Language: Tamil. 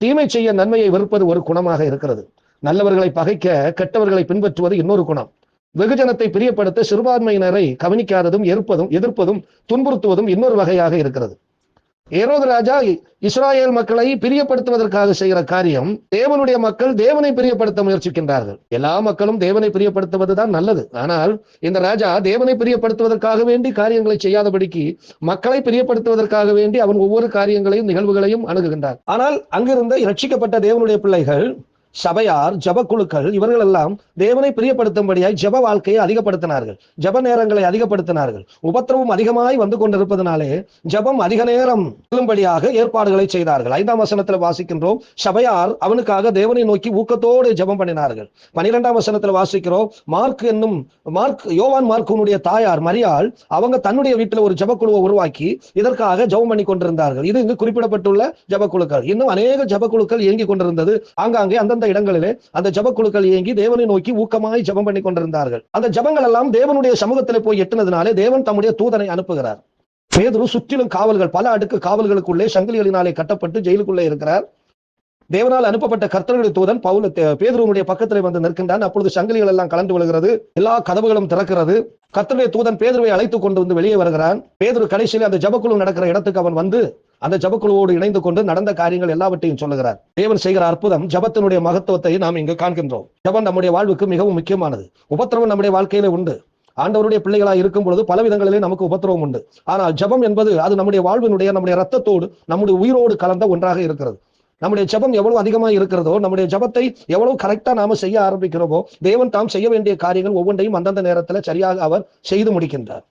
தீமை செய்ய நன்மையை வெறுப்பது ஒரு குணமாக இருக்கிறது. நல்லவர்களை பகைக்க கெட்டவர்களை பின்பற்றுவது இன்னொரு குணம். வெகுஜனத்தை பிரியப்படுத்த சிறுபான்மையினரை கவனிக்காததும் எதிர்ப்பதும் எதிர்ப்பதும் துன்புறுத்துவதும் இன்னொரு வகையாக இருக்கிறது. ஏரோது ராஜா இஸ்ராயேல் மக்களை பிரியப்படுத்துவதற்காக செய்கிற காரியம் தேவனுடைய மக்கள் தேவனை பிரியப்படுத்த முயற்சிக்கின்றார்கள். எல்லா மக்களும் தேவனை பிரியப்படுத்துவதுதான் நல்லது. ஆனால் இந்த ராஜா தேவனை பிரியப்படுத்துவதற்காக வேண்டி காரியங்களை செய்யாதபடிக்கு மக்களை பிரியப்படுத்துவதற்காக வேண்டி அவன் ஒவ்வொரு காரியங்களையும் நிகழ்வுகளையும் அணுகுகின்றார் ஆனால் அங்கிருந்த ரட்சிக்கப்பட்ட தேவனுடைய பிள்ளைகள் சபையார் ஜபக்குழுக்கள் இவர்கள் எல்லாம் தேவனை பிரியப்படுத்தும்படியாய் ஜப வாழ்க்கையை அதிகப்படுத்தினார்கள். ஜப நேரங்களை அதிகப்படுத்தினார்கள். உபத்திரவும் அதிகமாய் வந்து கொண்டிருப்பதனாலே ஜபம் அதிக நேரம் செல்லும்படியாக ஏற்பாடுகளை செய்தார்கள். ஐந்தாம் வசனத்தில் வாசிக்கின்றோம். சபையார் அவனுக்காக தேவனை நோக்கி ஊக்கத்தோடு ஜபம் பண்ணினார்கள். பனிரெண்டாம் வசனத்தில் வாசிக்கிறோம். மார்க் என்னும் மார்க் யோவான் மார்க்குனுடைய தாயார் மரியாள் அவங்க தன்னுடைய வீட்டில் ஒரு ஜபக்குழுவை உருவாக்கி இதற்காக ஜபம் பண்ணி கொண்டிருந்தார்கள். இது இங்கு குறிப்பிடப்பட்டுள்ள ஜபக்குழுக்கள் இன்னும் அநேக ஜபக்குழுக்கள் இயங்கிக் கொண்டிருந்தது. ஆங்காங்கே அந்த அந்தந்த இடங்களிலே அந்த ஜபக்குழுக்கள் இயங்கி தேவனை நோக்கி ஊக்கமாய் ஜபம் பண்ணி கொண்டிருந்தார்கள். அந்த ஜபங்கள் எல்லாம் தேவனுடைய சமூகத்தில் போய் எட்டினதுனாலே தேவன் தம்முடைய தூதனை அனுப்புகிறார். பேதுரு சுற்றிலும் காவல்கள் பல அடுக்கு காவல்களுக்குள்ளே சங்கிலிகளினாலே கட்டப்பட்டு ஜெயிலுக்குள்ளே இருக்கிறார். தேவனால் அனுப்பப்பட்ட கர்த்தருடைய தூதன் பவுல பேதுருவனுடைய பக்கத்தில் வந்து நிற்கின்றான். அப்பொழுது சங்கிலிகள் எல்லாம் கலந்து விழுகிறது. எல்லா கதவுகளும் திறக்கிறது. கர்த்தருடைய தூதன் பேதுருவை அழைத்துக் கொண்டு வந்து வெளியே வருகிறான். பேதுரு கடைசியில் அந்த ஜபக்குழு நடக்கிற இடத்துக்கு அவன் வந்து அந்த ஜபக்குழுவோடு இணைந்து கொண்டு நடந்த காரியங்கள் எல்லாவற்றையும் சொல்லுகிறார். தேவன் செய்கிற அற்புதம் ஜபத்தினுடைய மகத்துவத்தை நாம் இங்கு காண்கின்றோம். ஜபம் நம்முடைய வாழ்வுக்கு மிகவும் முக்கியமானது. உபத்திரவம் நம்முடைய வாழ்க்கையில உண்டு. ஆண்டவருடைய பிள்ளைகளாக இருக்கும் பொழுது பல விதங்களிலே நமக்கு உபத்திரவம் உண்டு. ஆனால் ஜபம் என்பது அது நம்முடைய வாழ்வினுடைய நம்முடைய ரத்தத்தோடு நம்முடைய உயிரோடு கலந்த ஒன்றாக இருக்கிறது. நம்முடைய ஜபம் எவ்வளவு அதிகமாக இருக்கிறதோ நம்முடைய ஜபத்தை எவ்வளவு கரெக்டா நாம செய்ய ஆரம்பிக்கிறோமோ தேவன் தாம் செய்ய வேண்டிய காரியங்கள் ஒவ்வொன்றையும் அந்தந்த நேரத்துல சரியாக அவர் செய்து முடிக்கின்றார்.